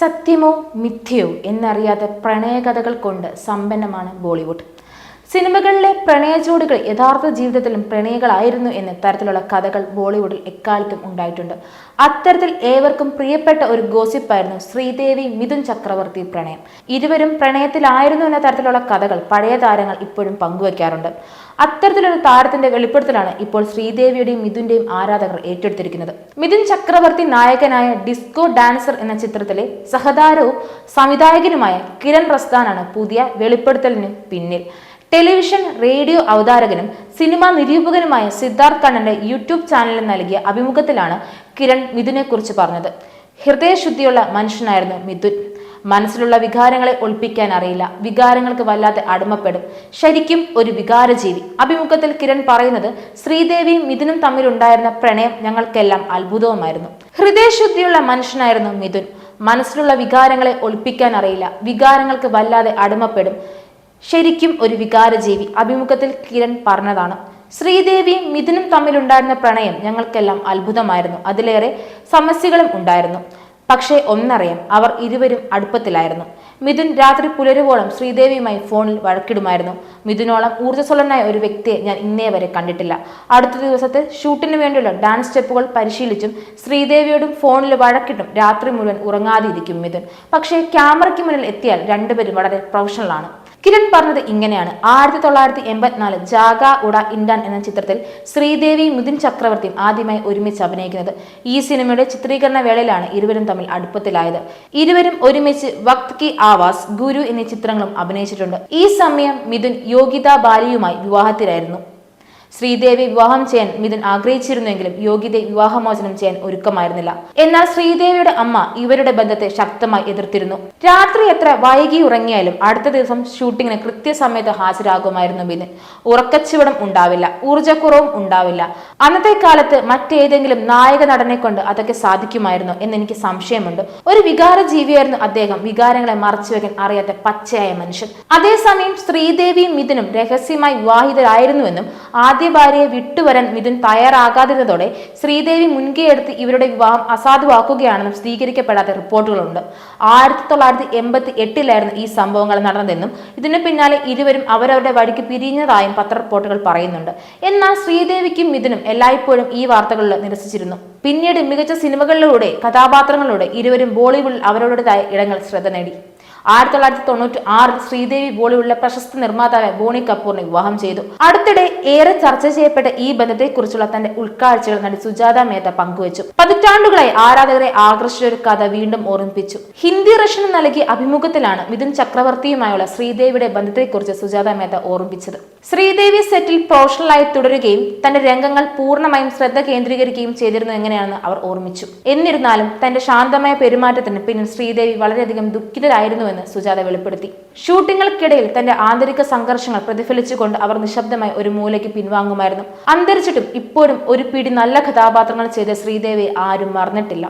സത്യമോ മിഥ്യയോ എന്നറിയാത്ത പ്രണയകഥകൾ കൊണ്ട് സമ്പന്നമാണ് ബോളിവുഡ്. സിനിമകളിലെ പ്രണയ ജോഡികൾ യഥാർത്ഥ ജീവിതത്തിലും പ്രണയികളായിരുന്നു എന്ന തരത്തിലുള്ള കഥകൾ ബോളിവുഡിൽ എക്കാലത്തും ഉണ്ടായിട്ടുണ്ട്. അത്തരത്തിൽ ഏവർക്കും പ്രിയപ്പെട്ട ഒരു ഗോസിപ്പായിരുന്നു ശ്രീദേവി മിഥുൻ ചക്രവർത്തി പ്രണയം. ഇരുവരും പ്രണയത്തിലായിരുന്നു എന്ന തരത്തിലുള്ള കഥകൾ പഴയ താരങ്ങൾ ഇപ്പോഴും പങ്കുവയ്ക്കാറുണ്ട് അത്തരത്തിലൊരു താരത്തിന്റെ വെളിപ്പെടുത്തലാണ് ഇപ്പോൾ ശ്രീദേവിയുടെയും മിഥുന്റെയും ആരാധകർ ഏറ്റെടുത്തിരിക്കുന്നത്. മിഥുൻ ചക്രവർത്തി നായകനായ ഡിസ്കോ ഡാൻസർ എന്ന ചിത്രത്തിലെ സഹതാരവും സംവിധായകനുമായ കിരൺ റസ്താനാണ് പുതിയ വെളിപ്പെടുത്തലിന് പിന്നിൽ. ടെലിവിഷൻ റേഡിയോ അവതാരകനും സിനിമാ നിരൂപകനുമായ സിദ്ധാർത്ഥ് കണ്ണന്റെ യൂട്യൂബ് ചാനലിൽ നൽകിയ അഭിമുഖത്തിലാണ് കിരൺ മിഥുനെക്കുറിച്ച് പറഞ്ഞത്. ഹൃദയശുദ്ധിയുള്ള മനുഷ്യനായിരുന്നു മിഥുൻ. മനസ്സിലുള്ള വികാരങ്ങളെ ഒളിപ്പിക്കാൻ അറിയില്ല. വികാരങ്ങൾക്ക് വല്ലാതെ അടിമപ്പെടും. ശരിക്കും ഒരു വികാരജീവി. അഭിമുഖത്തിൽ കിരൺ പറയുന്നത് ശ്രീദേവിയും മിഥുനും തമ്മിലുണ്ടായിരുന്ന പ്രണയം ഞങ്ങൾക്കെല്ലാം അത്ഭുതവുമായിരുന്നു. ഹൃദയശുദ്ധിയുള്ള മനുഷ്യനായിരുന്നു മിഥുൻ. മനസ്സിലുള്ള വികാരങ്ങളെ ഒളിപ്പിക്കാൻ അറിയില്ല. വികാരങ്ങൾക്ക് വല്ലാതെ അടിമപ്പെടും. ശരിക്കും ഒരു വികാരജീവി. അഭിമുഖത്തിൽ കിരൺ പറഞ്ഞതാണ് ശ്രീദേവിയും മിഥുനും തമ്മിലുണ്ടായിരുന്ന പ്രണയം ഞങ്ങൾക്കെല്ലാം അത്ഭുതമായിരുന്നു. അതിലേറെ സമസ്യകളും ഉണ്ടായിരുന്നു. പക്ഷേ ഒന്നറിയാം അവർ ഇരുവരും അടുപ്പത്തിലായിരുന്നു. മിഥുൻ രാത്രി പുലരുവോളം ശ്രീദേവിയുമായി ഫോണിൽ വഴക്കിടുമായിരുന്നു. മിഥുനോളം ഊർജസ്വലനായ ഒരു വ്യക്തിയെ ഞാൻ ഇന്നേ വരെ കണ്ടിട്ടില്ല. അടുത്ത ദിവസത്തെ ഷൂട്ടിന് വേണ്ടിയുള്ള ഡാൻസ് സ്റ്റെപ്പുകൾ പരിശീലിച്ചും ശ്രീദേവിയോടും ഫോണിൽ വഴക്കിട്ടും രാത്രി മുഴുവൻ ഉറങ്ങാതിരിക്കും മിഥുൻ. പക്ഷേ ക്യാമറയ്ക്ക് മുന്നിൽ എത്തിയാൽ രണ്ടുപേരും വളരെ പ്രൊഫഷണലാണ് കിരൺ പറഞ്ഞത് ഇങ്ങനെയാണ്. ആയിരത്തി തൊള്ളായിരത്തി എൺപത്തിനാല് ജാഗ ഉഡ ഇൻഡാൻ എന്ന ചിത്രത്തിൽ ശ്രീദേവി മിഥുൻ ചക്രവർത്തിയും ആദ്യമായി ഒരുമിച്ച് അഭിനയിക്കുന്നത്. ഈ സിനിമയുടെ ചിത്രീകരണ വേളയിലാണ് ഇരുവരും തമ്മിൽ അടുപ്പത്തിലായത്. ഇരുവരും ഒരുമിച്ച് വക്ത് കി ആവാസ് ഗുരു എന്നീ ചിത്രങ്ങളും അഭിനയിച്ചിട്ടുണ്ട്. ഈ സമയം മിഥുൻ യോഗിത ബാലിയുമായി വിവാഹത്തിലായിരുന്നു. ശ്രീദേവി വിവാഹം ചെയ്യാൻ മിഥുൻ ആഗ്രഹിച്ചിരുന്നെങ്കിലും യോഗ്യതയെ വിവാഹമോചനം ചെയ്യാൻ ഒരുക്കമായിരുന്നില്ല. എന്നാൽ ശ്രീദേവിയുടെ അമ്മ ഇവരുടെ ബന്ധത്തെ ശക്തമായി എതിർത്തിരുന്നു. രാത്രി എത്ര വൈകി ഉറങ്ങിയാലും അടുത്ത ദിവസം ഷൂട്ടിങ്ങിന് കൃത്യസമയത്ത് ഹാജരാകുമായിരുന്നു മിഥുൻ. ഉറക്കച്ചുവടം ഉണ്ടാവില്ല ഊർജക്കുറവും ഉണ്ടാവില്ല. അന്നത്തെ കാലത്ത് മറ്റേതെങ്കിലും നായക നടനെ കൊണ്ട് അതൊക്കെ സാധിക്കുമായിരുന്നു എന്ന് എനിക്ക് സംശയമുണ്ട്. ഒരു വികാര ജീവിയായിരുന്നു അദ്ദേഹം വികാരങ്ങളെ മറച്ചുവെക്കാൻ അറിയാത്ത പച്ചയായ മനുഷ്യൻ. അതേസമയം ശ്രീദേവിയും മിഥുനും രഹസ്യമായി വിവാഹിതരായിരുന്നുവെന്നും ആദ്യ ഭാര്യയെ വിട്ടുവരാൻ മിഥുൻ തയ്യാറാകാതിരുന്നതോടെ ശ്രീദേവി മുൻകൈയെടുത്ത് ഇവരുടെ വിവാഹം അസാധുവാക്കുകയാണെന്നും സ്ഥിരീകരിക്കപ്പെടാത്ത റിപ്പോർട്ടുകളുണ്ട്. ആയിരത്തി തൊള്ളായിരത്തി എൺപത്തി എട്ടിലായിരുന്നു ഈ സംഭവങ്ങൾ നടന്നതെന്നും ഇതിനു പിന്നാലെ ഇരുവരും അവരവരുടെ വഴിക്ക് പിരിഞ്ഞതായും പത്രറിപ്പോർട്ടുകൾ പറയുന്നുണ്ട്. എന്നാൽ ശ്രീദേവിക്കും മിഥുനും എല്ലായ്പ്പോഴും ഈ വാർത്തകളിൽ നിരസിച്ചിരുന്നു. പിന്നീട് മികച്ച സിനിമകളിലൂടെ കഥാപാത്രങ്ങളിലൂടെ ഇരുവരും ബോളിവുഡിൽ അവരുടേതായ ഇടങ്ങൾ ശ്രദ്ധ നേടി. ആയിരത്തി തൊള്ളായിരത്തി തൊണ്ണൂറ്റി ആറിൽ ശ്രീദേവി ബോളിവുഡിലെ പ്രശസ്ത നിർമ്മാതാവ് ബോണി കപൂറിനെ വിവാഹം ചെയ്തു. അടുത്തിടെ ഏറെ ചർച്ച ചെയ്യപ്പെട്ട ഈ ബന്ധത്തെക്കുറിച്ചുള്ള തന്റെ ഉൾക്കാഴ്ചകൾ നടി സുജാത മേത്ത പങ്കുവച്ചു. പതിറ്റാണ്ടുകളായി ആരാധകരെ ആകർഷിച്ച ഒരു കഥ വീണ്ടും ഓർമ്മിപ്പിച്ചു. ഹിന്ദി റഷ്യന് നൽകിയ അഭിമുഖത്തിലാണ് മിഥുൻ ചക്രവർത്തിയുമായുള്ള ശ്രീദേവിയുടെ ബന്ധത്തെക്കുറിച്ച് സുജാത മേത്ത ഓർമ്മിപ്പിച്ചത്. ശ്രീദേവി സെറ്റിൽ പ്രൊഫഷണലായി തുടരുകയും തന്റെ രംഗങ്ങൾ പൂർണമായും ശ്രദ്ധ കേന്ദ്രീകരിക്കുകയും ചെയ്തിരുന്നു എങ്ങനെയാണെന്ന് അവർ ഓർമ്മിച്ചു. എന്നിരുന്നാലും തന്റെ ശാന്തമായ പെരുമാറ്റത്തിന് പിന്നിൽ ശ്രീദേവി വളരെയധികം ദുഃഖിതരായിരുന്നുവെന്ന് സുജാത വെളിപ്പെടുത്തി. ഷൂട്ടിങ്ങൾക്കിടയിൽ തന്റെ ആന്തരിക സംഘർഷങ്ങൾ പ്രതിഫലിച്ചുകൊണ്ട് അവർ നിശബ്ദമായി ഒരു മൂലയ്ക്ക് പിൻവാങ്ങുമായിരുന്നു. അന്തരിച്ചിട്ടും ഇപ്പോഴും ഒരു പിടി നല്ല കഥാപാത്രങ്ങൾ ചെയ്ത ശ്രീദേവി ആരും മറന്നിട്ടില്ല.